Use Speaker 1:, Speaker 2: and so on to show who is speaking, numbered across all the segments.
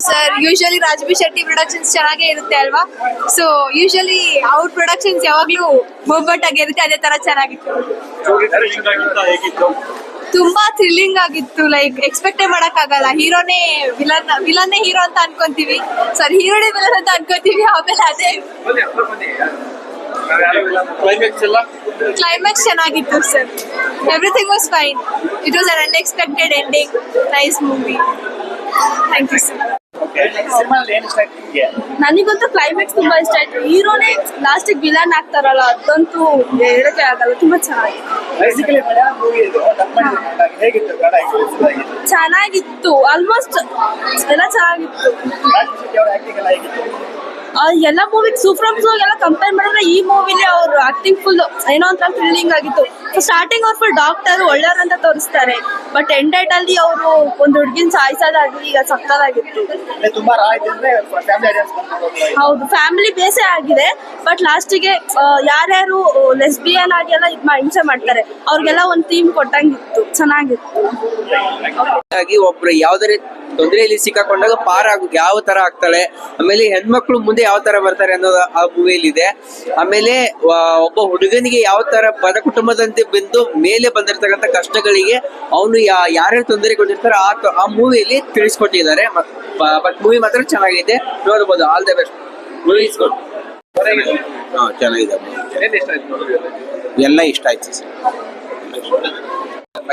Speaker 1: Sir usually Raj B Shetty productions ಚೆನ್ನಾಗೇ ಇರುತ್ತೆ ಅಲ್ವಾ? ಸೊ ಯೂಶಲಿ ಅವ್ರ ಪ್ರೊಡಕ್ಷನ್ಸ್ ಯಾವಾಗ್ಲೂ ಒಬ್ಬಟ್ಟಾಗಿರುತ್ತೆ ಅದೇ ತರ ಚೆನ್ನಾಗಿತ್ತು. ತುಂಬಾ ಥ್ರಿಲ್ಲಿಂಗ್ ಆಗಿತ್ತು ಲೈಕ್ ಎಕ್ಸ್ಪೆಕ್ಟೇ ಮಾಡಕ್ ಆಗಲ್ಲ ಹೀರೋನೇ ವಿಲನ್ ವಿಲನ್ನೇ ಹೀರೋ ಅಂತ ಅನ್ಕೊಂತೀವಿ. ಸರ್ ಹೀರೋನೇ ವಿಲನ್ ಅಂತ ಅನ್ಕೊಂತೀವಿ ಆಮೇಲೆ ಅದೇ.
Speaker 2: ಕ್ಲೈಮ್ಯಾಕ್ಸ್
Speaker 1: ಚೆನ್ನಾಗಿತ್ತು sir everything was fine it was un unexpected ending nice movie thank you sir ನನಗಂತೂ ಕ್ಲೈಮ್ಯಾಕ್ಸ್ ತುಂಬಾ ಇಷ್ಟ ಆಯ್ತು. ಹೀರೋನೇ ಲಾಸ್ಟ್ ವಿಲನ್ ಆಗ್ತಾರಲ್ಲ ಅದಂತೂ ಹೇಳಕ್ಕೆ ಆಗಲ್ಲ ತುಂಬಾ ಚೆನ್ನಾಗಿತ್ತು ಚೆನ್ನಾಗಿತ್ತು. ಆಲ್ಮೋಸ್ಟ್ ಎಲ್ಲ ಚೆನ್ನಾಗಿತ್ತು
Speaker 2: ಎಲ್ಲ ಮೂವಿ
Speaker 1: ಆ ಎಲ್ಲ ಕಂಪೇರ್ ಮಾಡಿದ್ರೆ ಈ ಮೂವಿಲಿ ಅವ್ರ ಆಕ್ಟಿಂಗ್ ಫುಲ್ ಏನೋ ಒಂಥರ ಥ್ರಿಲ್ಲಿಂಗ್ ಆಗಿತ್ತು. ಸ್ಟಾರ್ಟಿಂಗ್ ಅವ್ರು ಫುಲ್ ಡಾಕ್ಟರ್ ಒಳ್ಳೆಯವ್ರು ಅಂತ ತೋರಿಸ್ತಾರೆ. ಬಟ್ ಎಂಡೆಡ್ ಅಲ್ಲಿ ಅವರು ಒಂದು ಹುಡುಗಿನ ಸಾಯಿಸೋದಾಗ್ಲಿ ಈಗ ಸಕ್ಕದಾಗಿತ್ತು. ಹೌದು ಫ್ಯಾಮಿಲಿ ಬೇಸೇ ಆಗಿದೆ. ಬಟ್ ಲಾಸ್ಟಿಗೆ ಯಾರ್ಯಾರು ಲೆಸ್ಬಿಯನ್ ಆಗಿ ಎಲ್ಲ ಇದ್ ಹಿಂಸೆ ಮಾಡ್ತಾರೆ ಅವ್ರಿಗೆಲ್ಲ ಒಂದು ಥೀಮ್ ಕೊಟ್ಟಂಗಿತ್ತು. ಚೆನ್ನಾಗಿತ್ತು.
Speaker 3: ಒಬ್ರು ಯಾವ್ದಾರೆ ತೊಂದರೆಯಲ್ಲಿ ಸಿಕ್ಕಾಕೊಂಡಾಗ ಪಾರ್ ಆಗ ಯಾವ ತರ ಆಗ್ತಾಳೆ? ಆಮೇಲೆ ಹೆಣ್ಮಕ್ಳು ಮುಂದೆ ಯಾವ ತರ ಬರ್ತಾರೆ ಅನ್ನೋದು ಆ ಮೂವಿಯಲ್ಲಿ ಇದೆ ಆಮೇಲೆ ಒಬ್ಬ ಹುಡುಗನಿಗೆ ಯಾವ ತರ ಬಡ ಕುಟುಂಬದಂತೆ ಬಂದು ಮೇಲೆ ಬಂದಿರ್ತಕ್ಕಂಥ ಕಷ್ಟಗಳಿಗೆ ಅವನು ಯಾರ್ಯಾರು ತೊಂದರೆ ಕೊಟ್ಟಿರ್ತಾರೆ ಆ ಆ ಮೂವಿಯಲ್ಲಿ ತಿಳಿಸ್ಕೊಟ್ಟಿದ್ದಾರೆ. ಬಟ್ ಮೂವಿ ಮಾತ್ರ ಚೆನ್ನಾಗಿದೆ ನೋಡ್ಬೋದು. All the best movie is good
Speaker 4: ಚೆನ್ನಾಗಿದೆ. ಎಲ್ಲ ಇಷ್ಟ ಆಯ್ತು ಸರ್.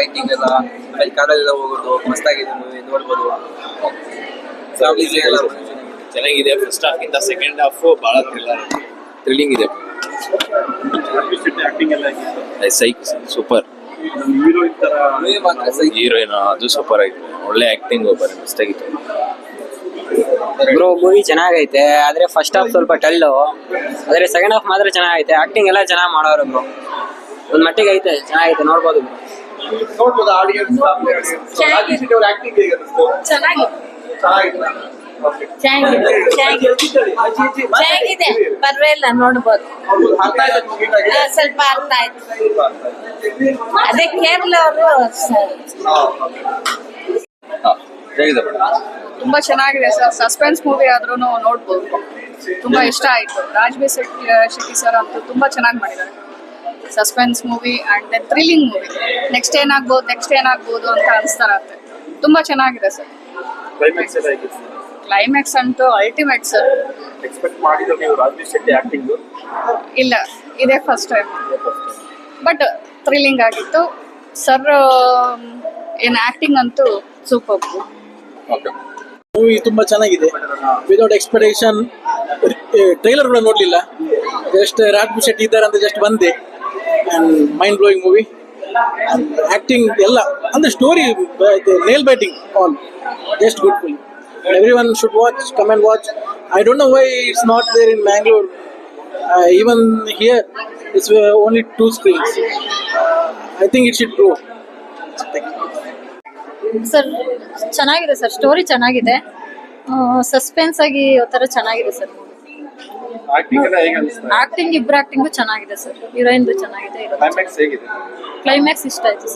Speaker 3: ಫೈಟಿಂಗ್ ಎಲ್ಲ ಆಮೇಲೆ ಕಾಡಲ್ಲೆಲ್ಲ ಹೋಗೋದು ಮಸ್ತಾಗಿದೆ ಮೂವಿ ನೋಡ್ಬೋದು. ಫ್ಯಾಮಿಲಿ ಎಲ್ಲ
Speaker 5: ಚೆನ್ನಾಗಿದೆ. ಫಸ್ಟ್ ಹಾಫ್ ಇಂದ ಸೆಕೆಂಡ್ ಹಾಫ್ ಬಹಳ ಥ್ರಿಲ್ಲರ್ ಥ್ರಿಲ್ಲಿಂಗ್ ಇದೆ. ಸೈಕ್ ಸೂಪರ್
Speaker 2: ಹೀರೋ ಈ ತರ
Speaker 3: ಮೂವಿ
Speaker 5: ಹೀರೋಯಿನ್ ಅದು ಸೂಪರ್ ಆಗಿದೆ ಒಳ್ಳೆ ಆಕ್ಟಿಂಗ್ ಬರೀ ಮಸ್ತ್ ಆಗಿತ್ತು
Speaker 6: ಬ್ರೋ ಮೂವಿ ಚೆನ್ನಾಗೈತೆ. ಆದ್ರೆ ಫಸ್ಟ್ ಹಾಫ್ ಸ್ವಲ್ಪ ಟಲ್ಲು ಆದ್ರೆ ಸೆಕೆಂಡ್ ಹಾಫ್ ಮಾತ್ರ ಚೆನ್ನಾಗೈತೆ. ಆಕ್ಟಿಂಗ್ ಎಲ್ಲ ಚೆನ್ನಾಗಿ ಮಾಡೋರು ಬ್ರೋ ಒಂದ್ ಮಟ್ಟಿಗೆ ಐತೆ ಚೆನ್ನಾಗೈತೆ ನೋಡ್ಬೋದು ಬ್ರೋ
Speaker 2: ನೋಡ್ಬೋದು ಆಡಿಯನ್ಸ್ ಚೆನ್ನಾಗಿ ಶೆಟ್ಟಿ ಅವರ ಆಕ್ಟಿಂಗ್ ಹೇಗೆ ಅನಿಸ್ತು.
Speaker 1: ಚೆನ್ನಾಗಿದೆ. ಚೆನ್ನಾಗಿದೆ. ಪರವಾಗಿಲ್ಲ ನೋಡ್ಬೋದು. ಸ್ವಲ್ಪ ಅರ್ಥ ಆಯ್ತು ಅದೇ ಕೇರಳ ಅವರು
Speaker 7: ತುಂಬಾ ಚೆನ್ನಾಗಿದೆ ಸರ್. ಸಸ್ಪೆನ್ಸ್ ಮೂವಿ ಆದ್ರೂ ನೋಡ್ಬೋದು. ತುಂಬಾ ಇಷ್ಟ ಆಯ್ತು. ರಾಜ್ಬಿ ಶೆಟ್ಟಿ ಶೆಟ್ಟಿ ಸರ್ ಅಂತೂ ತುಂಬಾ ಚೆನ್ನಾಗಿ ಮಾಡಿದ್ದಾರೆ. Suspense movie and thrilling movie next ಏನಾಗ್ಬೋದು ನೆಕ್ಸ್ಟ್ ಏನಾಗ್ಬೋದು ಅಂತ ಅನಿಸ್ತಾ ಇರತ್ತೆ ತುಂಬಾ ಚೆನ್ನಾಗಿದೆ ಸರ್.
Speaker 2: ಕ್ಲೈಮ್ಯಾಕ್ಸ್
Speaker 7: ಅಂತೂ ಅಲ್ಟಿಮೇಟ್ ಸರ್.
Speaker 2: ಎಕ್ಸ್ಪೆಕ್ಟ್ ಮಾಡಿದ್ರು ನೀವು ರಾಜ್ಬಿ ಶೆಟ್ಟಿ ಆಕ್ಟಿಂಗ್
Speaker 7: ಇಲ್ಲ ಇದೇ ಫಸ್ಟ್ ಟೈಮ್ ಬಟ್ ಥ್ರಿಲ್ಲಿಂಗ್ ಆಗಿತ್ತು. ಸರ್ ಏನು ಆಕ್ಟಿಂಗ್ ಅಂತೂ ಸೂಪರ್
Speaker 8: ಮೂವಿ ತುಂಬಾ ಚೆನ್ನಾಗಿದೆ. ವಿದೌಟ್ ಎಕ್ಸ್ಪೆಕ್ಟೇಷನ್ ಟ್ರೈಲರ್ ಕೂಡ ನೋಡ್ಲಿಲ್ಲ. ಜಸ್ಟ್ ರಾಜ್ ಶೆಟ್ಟಿ ಇದ್ದಾರೆ ಅಂತ ಜಸ್ಟ್ ಬಂದೆ. ಮೈಂಡ್ ಬ್ಲೋಯಿಂಗ್ ಮೂವಿ ಆ್ಯಕ್ಟಿಂಗ್ ಎಲ್ಲ. ಅಂದರೆ story nail biting all just good film everyone should watch come and watch I don't know why it's not there in Mangalore even here it's only two screens I think it should
Speaker 9: sir ಚೆನ್ನಾಗಿದೆ sir story ಚೆನ್ನಾಗಿದೆ. Suspense ಆಗಿ ಥರ ಚೆನ್ನಾಗಿದೆ sir
Speaker 2: acting ಅನಿಸ್ತಾ
Speaker 9: acting ಇಬ್ಬರು acting ಚೆನ್ನಾಗಿದೆ sir heroine ಚೆನ್ನಾಗಿದೆ
Speaker 2: climax ಹೇಗಿದೆ?
Speaker 9: ಕ್ಲೈಮ್ಯಾಕ್ಸ್ ಇಷ್ಟ ಆಯ್ತು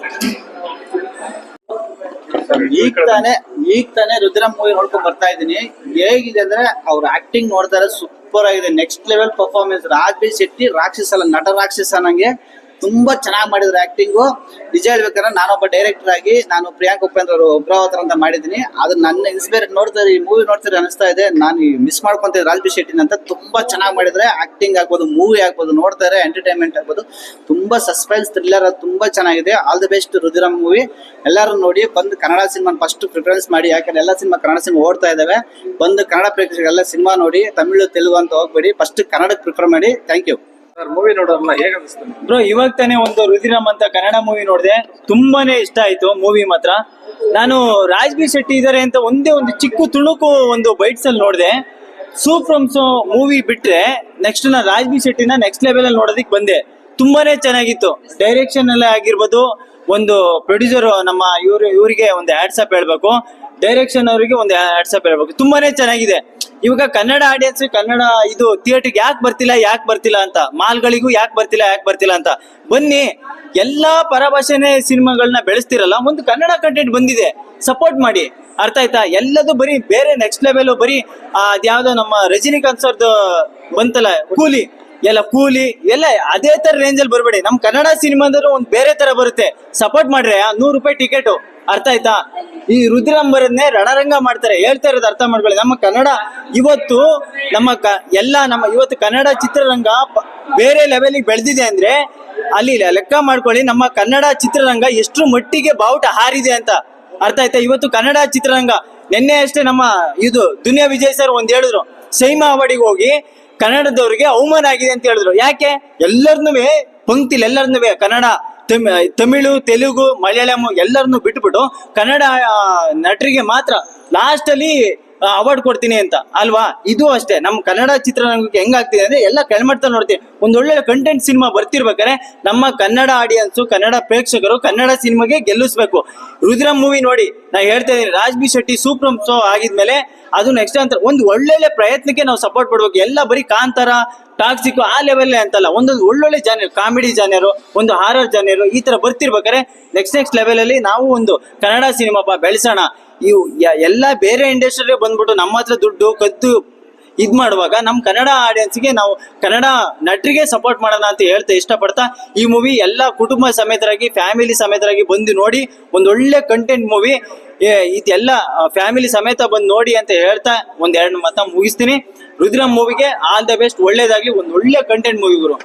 Speaker 9: ಸರ್
Speaker 4: ಈಗ ತಾನೆ ಈಗ ತಾನೇ ರುದ್ರ ಮೂವಿ ನೋಡ್ಕೊಂಡು ಬರ್ತಾ ಇದೀನಿ ಹೇಗಿದೆ ಅಂದ್ರೆ ಅವ್ರ ಆಕ್ಟಿಂಗ್ ನೋಡ್ತಾರೆ ಸೂಪರ್ ಆಗಿದೆ. Next level performance Raj B Shetty ರಾಕ್ಷಸ ಅಲ್ಲ ನಟ ರಾಕ್ಷಸ ನಂಗೆ ತುಂಬಾ ಚೆನ್ನಾಗಿ ಮಾಡಿದ್ರು ಆಕ್ಟಿಂಗು ನಿಜ ಹೇಳ್ಬೇಕಾದ್ರೆ ನಾನೊಬ್ಬ ಡೈರೆಕ್ಟರ್ ಆಗಿ ನಾನು ಪ್ರಿಯಾಂಕ್ ಉಪೇಂದ್ರ ಅವರು ಒಬ್ರಾವತರ ಅಂತ ಮಾಡಿದೀನಿ. ಅದು ನನ್ನ ಇನ್ಸ್ಪೈರ್ ನೋಡ್ತಾರೆ ಈ ಮೂವಿ ನೋಡ್ತಾರೆ ಅನಿಸ್ತಾ ಇದೆ. ನಾನು ಮಿಸ್ ಮಾಡ್ಕೊಂತ ರಾಜ್ಬಿ ಶೆಟ್ಟಿ ಅಂತ ತುಂಬಾ ಚೆನ್ನಾಗಿ ಮಾಡಿದ್ರೆ. ಆಕ್ಟಿಂಗ್ ಆಗ್ಬೋದು ಮೂವಿ ಆಗ್ಬೋದು ನೋಡ್ತಾರೆ ಎಂಟರ್ಟೈನ್ಮೆಂಟ್ ಆಗ್ಬೋದು. ತುಂಬಾ ಸಸ್ಪೆನ್ಸ್ ಥ್ರಿಲ್ಲರ್ ತುಂಬಾ ಚೆನ್ನಾಗಿದೆ. All the best Rudram movie ಎಲ್ಲರೂ ನೋಡಿ, ಬಂದು ಕನ್ನಡ ಸಿನಿಮಾ ಫಸ್ಟ್ ಪ್ರಿಫರೆನ್ಸ್ ಮಾಡಿ. ಯಾಕಂದ್ರೆ ಎಲ್ಲ ಸಿನಿಮಾ ಕನ್ನಡ ಸಿನಿಮಾ ಓಡ್ತಾ ಇದಾವೆ. ಬಂದು ಕನ್ನಡ ಪ್ರೇಕ್ಷಕರೆಲ್ಲ ಸಿನಿಮಾ ನೋಡಿ, ತಮಿಳು, ತೆಲುಗು ಅಂತ ಹೋಗ್ಬೇಡಿ. ಫಸ್ಟ್ ಕನ್ನಡಕ್ಕೆ ಪ್ರಿಫರ್ ಮಾಡಿ. ಥ್ಯಾಂಕ್ ಯು
Speaker 2: ಮೂವಿ ನೋಡೋಲ್ಲ ಹೇಗೆ
Speaker 10: ಬ್ರೋ ಇವಾಗ ತಾನೇ ಒಂದು ರುದಿರಮ್ ಅಂತ ಕನ್ನಡ ಮೂವಿ ನೋಡಿದೆ. ತುಂಬಾನೇ ಇಷ್ಟ ಆಯ್ತು ಮೂವಿ ಮಾತ್ರ. ನಾನು ರಾಜ್ಬೀರ್ ಶೆಟ್ಟಿ ಇದಾರೆ ಅಂತ ಒಂದೇ ಒಂದು ಚಿಕ್ಕ ತುಣುಕು ಒಂದು ಬೈಟ್ಸ್ ಅಲ್ಲಿ ನೋಡಿದೆ. ಸೂಪ್ರಮ್ಸ್ ಮೂವಿ ಬಿಟ್ರೆ ನೆಕ್ಸ್ಟ್ ನಾನು ರಾಜ್ಬೀರ್ ಶೆಟ್ಟಿನ ನೆಕ್ಸ್ಟ್ ಲೆವೆಲ್ ಅಲ್ಲಿ ನೋಡೋದಕ್ಕೆ ಬಂದೆ. ತುಂಬಾನೇ ಚೆನ್ನಾಗಿತ್ತು. ಡೈರೆಕ್ಷನ್ ಅಲ್ಲೇ ಆಗಿರ್ಬೋದು, ಒಂದು ಪ್ರೊಡ್ಯೂಸರ್ ನಮ್ಮ ಇವ್ರು ಇವರಿಗೆ ಒಂದು ಆಡ್ಸಪ್ ಹೇಳ್ಬೇಕು. ಡೈರೆಕ್ಷನ್ ಅವರಿಗೆ ಒಂದು ಆಡ್ಸಪ್ ಹೇಳ್ಬೇಕು. ತುಂಬಾನೇ ಚೆನ್ನಾಗಿದೆ. ಇವಾಗ ಕನ್ನಡ ಆಡಿಯನ್ಸ್ ಕನ್ನಡ ಇದು ಥಿಯೇಟರ್ಗೆ ಯಾಕೆ ಬರ್ತಿಲ್ಲ ಯಾಕೆ ಬರ್ತಿಲ್ಲ ಅಂತ? ಮಾಲ್ಗಳಿಗೂ ಯಾಕೆ ಬರ್ತಿಲ್ಲ ಯಾಕೆ ಬರ್ತಿಲ್ಲ ಅಂತ? ಬನ್ನಿ, ಎಲ್ಲಾ ಪರಭಾಷೆನೇ ಸಿನಿಮಾಗಳನ್ನ ಬೆಳೆಸ್ತಿರಲ್ಲ, ಒಂದು ಕನ್ನಡ ಕಂಟೆಂಟ್ ಬಂದಿದೆ. ಸಪೋರ್ಟ್ ಮಾಡಿ. ಅರ್ಥ ಆಯ್ತಾ? ಎಲ್ಲದು ಬರೀ ಬೇರೆ ನೆಕ್ಸ್ಟ್ ಲೆವೆಲ್ ಬರೀ ಅದ್ಯಾವ್ದೋ ನಮ್ಮ ರಜನಿಕಾಂತ್ ಸರ್ದು ಬಂತಲ್ಲ, ಕೂಲಿ. ಎಲ್ಲ ಕೂಲಿ, ಎಲ್ಲ ಅದೇ ತರ ರೇಂಜ್ ಅಲ್ಲಿ ಬರ್ಬೇಡಿ. ನಮ್ ಕನ್ನಡ ಸಿನಿಮಾದ್ರು ಒಂದ್ ಬೇರೆ ತರ ಬರುತ್ತೆ. ಸಪೋರ್ಟ್ ಮಾಡ್ರೆ ನೂರು ರೂಪಾಯಿ ಟಿಕೆಟ್ ಅರ್ಥ ಆಯ್ತಾ? ಈ ರುದ್ರಾಂಬರನ್ನೇ ರಣರಂಗ ಮಾಡ್ತಾರೆ. ಹೇಳ್ತಾ ಇರೋದು ಅರ್ಥ ಮಾಡ್ಕೊಳ್ಳಿ. ನಮ್ಮ ಕನ್ನಡ ಇವತ್ತು ನಮ್ಮ ಕ, ಎಲ್ಲ ನಮ್ಮ ಇವತ್ತು ಕನ್ನಡ ಚಿತ್ರರಂಗ ಬೇರೆ ಲೆವೆಲ್ಗೆ ಬೆಳೆದಿದೆ ಅಂದ್ರೆ ಅಲ್ಲಿ ಲೆಕ್ಕ ಮಾಡ್ಕೊಳ್ಳಿ. ನಮ್ಮ ಕನ್ನಡ ಚಿತ್ರರಂಗ ಎಷ್ಟು ಮಟ್ಟಿಗೆ ಬಾವುಟ ಹಾರಿದೆ ಅಂತ ಅರ್ಥ ಆಯ್ತಾ? ಇವತ್ತು ಕನ್ನಡ ಚಿತ್ರರಂಗ, ನಿನ್ನೆ ಅಷ್ಟೇ ನಮ್ಮ ಇದು ದುನಿಯಾ ವಿಜಯ್ ಸರ್ ಒಂದ್ ಹೇಳಿದ್ರು. ಸೈಮಾ ಅವಾಡಿಗೆ ಹೋಗಿ ಕನ್ನಡದವ್ರಿಗೆ ಅವಮಾನ ಆಗಿದೆ ಅಂತ ಹೇಳಿದ್ರು. ಯಾಕೆ? ಎಲ್ಲರನ್ನೂ ಪಂಕ್ತಿಲಿ ಎಲ್ಲರನ್ನೂ ಕನ್ನಡ ತಮಿಳು, ತೆಲುಗು, ಮಲಯಾಳಂ ಎಲ್ಲರನ್ನು ಬಿಟ್ಬಿಟ್ಟು ಕನ್ನಡ ನಟರಿಗೆ ಮಾತ್ರ ಲಾಸ್ಟ್ ಅಲ್ಲಿ ಅವಾರ್ಡ್ ಕೊಡ್ತೀನಿ ಅಂತ. ಅಲ್ವಾ? ಇದು ಅಷ್ಟೇ. ನಮ್ಮ ಕನ್ನಡ ಚಿತ್ರರಂಗಕ್ಕೆ ಹೆಂಗಾಗ್ತಿದೆ ಅಂದ್ರೆ ಎಲ್ಲ ಕೆಳಮಟ್ಟ ನೋಡ್ತೀವಿ. ಒಂದ್ ಒಳ್ಳೆ ಕಂಟೆಂಟ್ ಸಿನಿಮಾ ಬರ್ತಿರ್ಬೇಕಾದ್ರೆ ನಮ್ಮ ಕನ್ನಡ ಆಡಿಯನ್ಸ್ ಕನ್ನಡ ಪ್ರೇಕ್ಷಕರು ಕನ್ನಡ ಸಿನಿಮಾಗೆ ಗೆಲ್ಲಿಸ್ಬೇಕು. ರುದ್ರಂ ಮೂವಿ ನೋಡಿ, ನಾ ಹೇಳ್ತಾ ಇದ್ದೀನಿ. ರಾಜ್ ಬಿ ಶೆಟ್ಟಿ ಸೂಪರ್ ಶೋ ಆಗಿದ್ಮೇಲೆ ಅದು ನೆಕ್ಸ್ಟ್ ಅಂತ. ಒಂದು ಒಳ್ಳೊಳ್ಳೆ ಪ್ರಯತ್ನಕ್ಕೆ ನಾವು ಸಪೋರ್ಟ್ ಕೊಡ್ಬೇಕು. ಎಲ್ಲ ಬರೀ ಕಾಂತಾರ ಟಾಕ್ಸಿಕ್ ಆ ಲೆವೆಲ್ ಅಂತಲ್ಲ, ಒಂದೊಂದು ಒಳ್ಳೊಳ್ಳೆ ಜಾನರ್ ಕಾಮಿಡಿ ಜಾನರು ಒಂದು ಹಾರರ್ ಜಾನರು ಈ ತರ ಬರ್ತಿರ್ಬೇಕಾರೆ ನೆಕ್ಸ್ಟ್ ನೆಕ್ಸ್ಟ್ ಲೆವೆಲ್ ಅಲ್ಲಿ ನಾವು ಒಂದು ಕನ್ನಡ ಸಿನಿಮಾ ಬೆಳೆಸೋಣ. ಇವು ಎಲ್ಲ ಬೇರೆ ಇಂಡಸ್ಟ್ರಿ ಬಂದ್ಬಿಟ್ಟು ನಮ್ಮ ಹತ್ರ ದುಡ್ಡು, ಕದ್ದು ಇದ್ ಮಾಡುವಾಗ ನಮ್ಮ ಕನ್ನಡ ಆಡಿಯನ್ಸ್ಗೆ ನಾವು ಕನ್ನಡ ನಟರಿಗೆ ಸಪೋರ್ಟ್ ಮಾಡೋಣ ಅಂತ ಹೇಳ್ತಾ ಇಷ್ಟಪಡ್ತಾ ಈ ಮೂವಿ ಎಲ್ಲ ಕುಟುಂಬ ಸಮೇತರಾಗಿ ಫ್ಯಾಮಿಲಿ ಸಮೇತರಾಗಿ ಬಂದು ನೋಡಿ, ಒಂದೊಳ್ಳೆ ಕಂಟೆಂಟ್ ಮೂವಿ ಇದೆಲ್ಲ ಫ್ಯಾಮಿಲಿ ಸಮೇತ ಬಂದು ನೋಡಿ ಅಂತ ಹೇಳ್ತಾ ಒಂದೆರಡು ಮತ ಮುಗಿಸ್ತೀನಿ. ರುದ್ರಂ ಮೂವಿಗೆ ಆಲ್ ದ ಬೆಸ್ಟ್ ಒಳ್ಳೇದಾಗ್ಲಿ ಒಂದ್ ಒಳ್ಳೆ ಕಂಟೆಂಟ್ ಮೂವಿ ಗುರು.